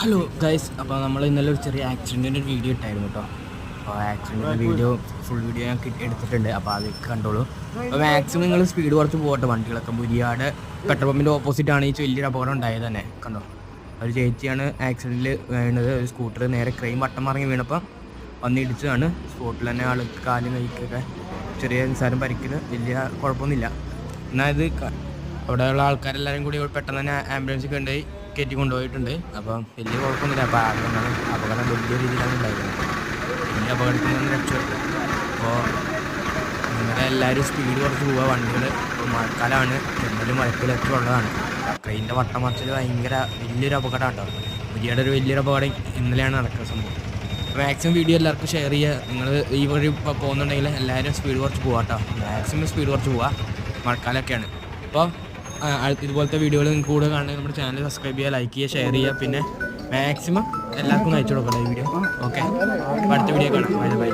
Hello guys അപ്പോൾ നമ്മൾ ഇന്നലെ ഒരു ചെറിയ ആക്സിഡന്റിന്റെ ഒരു വീഡിയോ ഇട്ടായിരുന്നു കേട്ടോ. അപ്പോൾ ആക്സിഡന്റിന്റെ വീഡിയോ ഫുൾ വീഡിയോ ഞാൻ എടുത്തിട്ടുണ്ട്. അപ്പോൾ അത് കണ്ടോളൂ. അപ്പോൾ മാക്സിമം നിങ്ങൾ സ്പീഡ് കുറച്ച് പോകട്ടെ. വണ്ടികളൊക്കെ മുരിയാട് പെട്രോൾ പമ്പിന്റെ ഓപ്പോസിറ്റ് ആണ് ഈ വലിയൊരു അപകടം ഉണ്ടായത് തന്നെ. കണ്ടോ? ഒരു ചേച്ചിയാണ് ആക്സിഡന്റിൽ വീണത് ഒരു സ്കൂട്ടർ നേരെ ക്രെയിം വട്ടം മറങ്ങി വീണപ്പം വന്ന് ഇടിച്ചതാണ്. സ്പോട്ടിൽ തന്നെ ആൾ കാലും കൈക്കൊക്കെ ചെറിയ നിസ്സാരം പരിക്കിന് വലിയ കുഴപ്പമൊന്നുമില്ല. എന്നാൽ ഇത് അവിടെയുള്ള ആൾക്കാരെല്ലാവരും കൂടി പെട്ടെന്ന് തന്നെ ആംബുലൻസ് കൊണ്ടുപോയി. കയറ്റി കൊണ്ടുപോയിട്ടുണ്ട്. അപ്പം വലിയ കുഴപ്പമൊന്നുമില്ല. അപ്പോൾ അതുകൊണ്ടാണ് അപകടം വലിയ രീതിയിലാണ് ഉണ്ടായിരുന്നത്. വലിയ അപകടത്തിൽ നിന്ന് രക്ഷപ്പെട്ടു അപ്പോൾ നിങ്ങളുടെ എല്ലാവരും സ്പീഡ് കുറച്ച് പോവുക. വണ്ടികൾ മഴക്കാലമാണ് ചെന്നലും മഴക്കിലൊക്കെ ഉള്ളതാണ് ട്രെയിനിന്റെ വട്ടം മറിച്ചത് ഭയങ്കര വലിയൊരു അപകടം കേട്ടോ. പുതിയുടെ ഒരു വലിയൊരു അപകടം ഇന്നലെയാണ് നടക്കുന്ന സംഭവം. മാക്സിമം വീഡിയോ എല്ലാവർക്കും ഷെയർ ചെയ്യുക. നിങ്ങൾ ഈ വഴി ഇപ്പോൾ പോകുന്നുണ്ടെങ്കിൽ എല്ലാവരും സ്പീഡ് കുറച്ച് പോവാം കേട്ടോ. മാക്സിമം സ്പീഡ് കുറച്ച് പോവുക. മഴക്കാലമൊക്കെയാണ്. അപ്പോൾ ഇതുപോലത്തെ വീഡിയോകൾ നിങ്ങൾക്ക് കൂടെ കാണണമെങ്കിൽ നമ്മുടെ ചാനൽ സബ്സ്ക്രൈബ് ചെയ്യുക ലൈക്ക് ചെയ്യുക ഷെയർ ചെയ്യുക. പിന്നെ മാക്സിമം എല്ലാവർക്കും അയച്ചു കൊടുക്കണം ഈ വീഡിയോ ഓക്കെ അടുത്ത വീഡിയോ കാണാം. Bye bye